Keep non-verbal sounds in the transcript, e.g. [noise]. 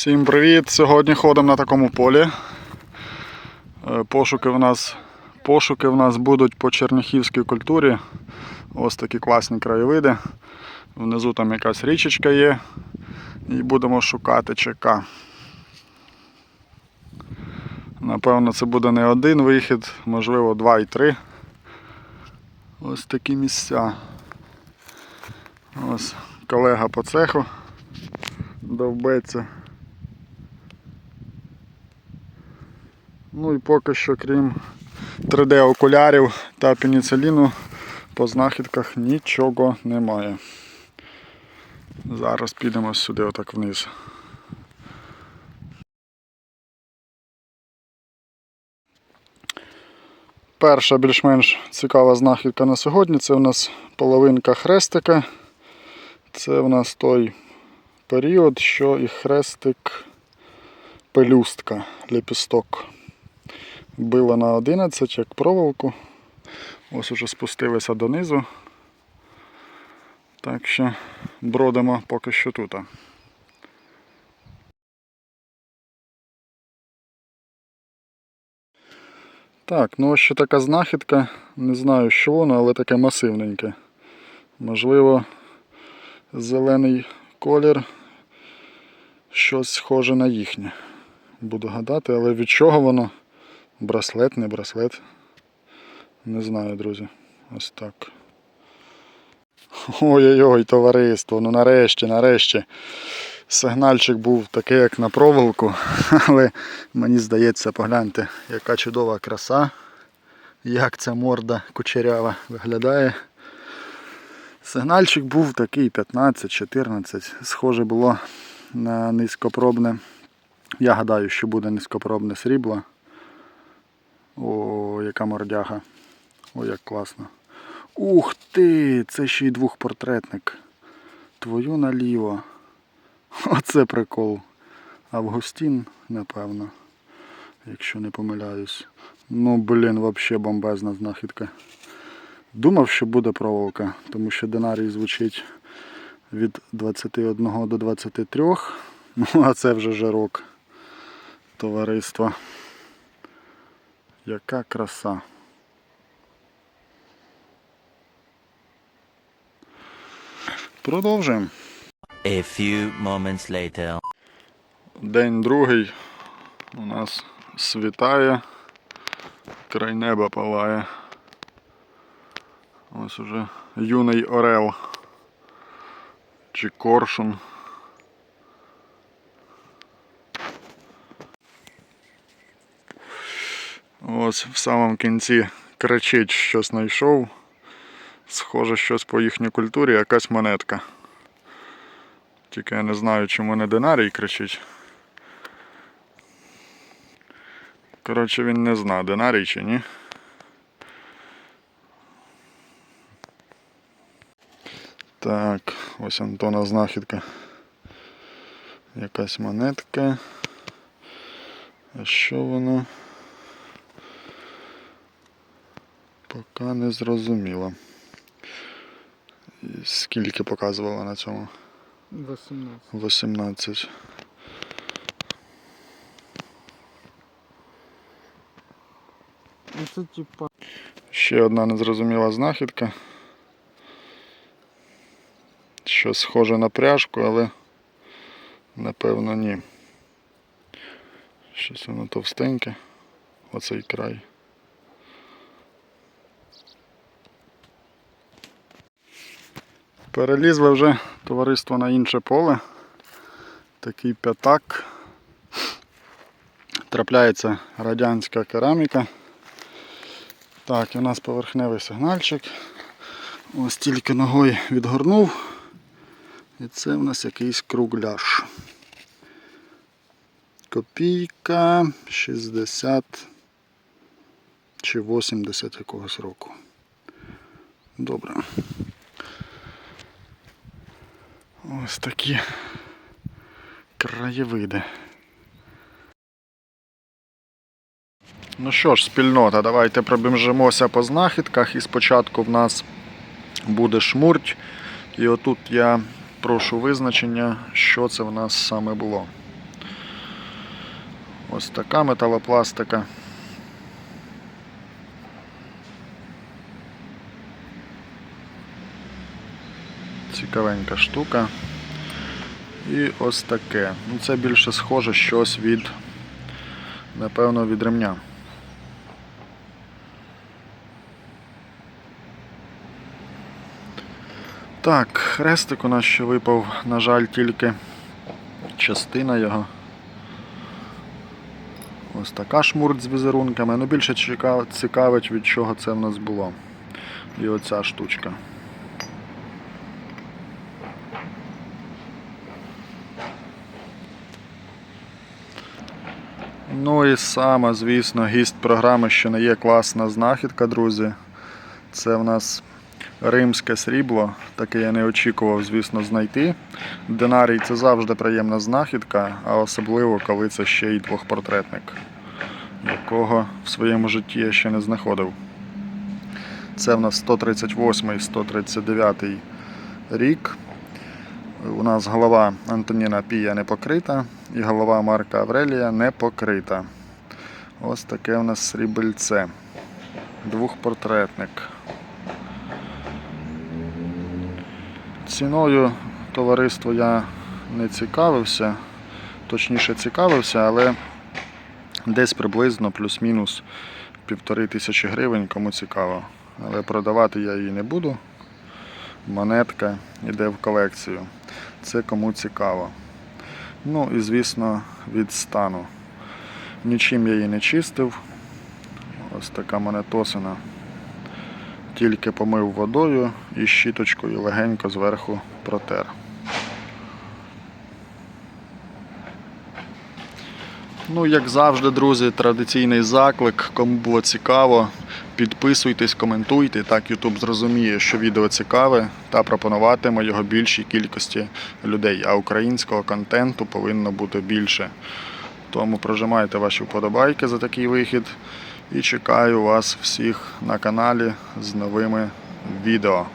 Всім привіт! Сьогодні ходимо на такому полі. Е, Пошуки в нас, пошуки в нас будуть по черняхівській культурі. Ось такі класні краєвиди. Внизу там якась річечка є. І будемо шукати ЧК. Напевно, це буде не один вихід, можливо, два і три. Ось такі місця. Ось колега по цеху довбеться. Ну і поки що, крім 3D-окулярів та пеніциліну, по знахідках нічого немає. Зараз підемо сюди отак вниз. Перша більш-менш цікава знахідка на сьогодні це у нас половинка хрестика. Це у нас той період, що і хрестик пелюстка, лепісток. Била на 11, як проволоку. Ось уже спустилися донизу. Так що бродимо поки що тут. Так, ну ось ще така знахідка. Не знаю, що воно, але таке масивненьке. Можливо, зелений колір щось схоже на їхнє. Буду гадати, але від чого воно? Браслет, не браслет. Не знаю, друзі. Ось так. Ой-ой-ой, товариство, ну нарешті, нарешті. Сигнальчик був такий, як на проволоку, [laughs] але мені здається, погляньте, яка чудова краса, як ця морда кучерява виглядає. Сигнальчик був такий 15-14. Схоже було на низькопробне. Я гадаю, що буде низькопробне срібло. О, яка мордяга. О, як класно. Ух ти! Це ще й двохпортретник. Твою наліво. Оце прикол. Августін, напевно. Якщо не помиляюсь. Ну, блін, взагалі бомбезна знахідка. Думав, що буде проволока, тому що динарій звучить від 21 до 23. Ну, а це вже жирок товариства. Яка краса. Продовжуємо. A few moments later. День другий у нас світає, край неба палає. Ось уже юний орел чи коршун. Ось в самому кінці кричить, що знайшов. Схоже, щось по їхній культурі, якась монетка. Тільки я не знаю, чому не динарій кричить. Коротше, він не зна, динарій чи ні. Так, ось Антона знахідка. Якась монетка. А що воно? Поки не зрозуміло. Скільки показувало на цьому? 18. 18. Ну це типа. Ще одна незрозуміла знахідка. Щось схоже на пряжку, але напевно ні. Щось воно товстеньке. Оцей край. Перелізли вже товариство на інше поле. Такий п'ятак. Трапляється радянська кераміка. Так, і у нас поверхневий сигнальчик. Ось тільки ногою відгорнув. І це у нас якийсь кругляш. Копійка 60 чи 80 якогось року. Добре. Ось такі краєвиди. Ну що ж, спільнота, давайте пробіжимося по знахідках. І спочатку в нас буде шмурть. І отут я прошу визначення, що це в нас саме було. Ось така металопластика. Цікавенька штука. І ось таке. Ну, це більше схоже щось від, напевно, від ремня. Так, хрестик у нас ще випав, на жаль, тільки частина його. Ось така шмурт з візерунками. Ну більше цікавить, від чого це в нас було. І оця штучка. Ну і саме, звісно, гість програми, що не є класна знахідка, друзі. Це в нас римське срібло. Таке я не очікував, звісно, знайти. Динарій це завжди приємна знахідка, а особливо, коли це ще й двохпортретник, якого в своєму житті я ще не знаходив. Це в нас 138 139 рік. У нас голова Антоніна Пія не покрита і голова Марка Аврелія не покрита. Ось таке у нас срібельце. Двохпортретник. Ціною товариство я не цікавився, точніше цікавився, але десь приблизно плюс-мінус півтори тисячі гривень, кому цікаво. Але продавати я її не буду. Монетка йде в колекцію. Це кому цікаво. Ну і звісно від стану. Нічим я її не чистив. Ось така монетосина. Тільки помив водою і щіточкою легенько зверху протер. Ну, як завжди, друзі, традиційний заклик. Кому було цікаво, підписуйтесь, коментуйте. Так YouTube зрозуміє, що відео цікаве, та пропонуватиме його більшій кількості людей. А українського контенту повинно бути більше. Тому прожимайте ваші вподобайки за такий вихід. І чекаю вас всіх на каналі з новими відео.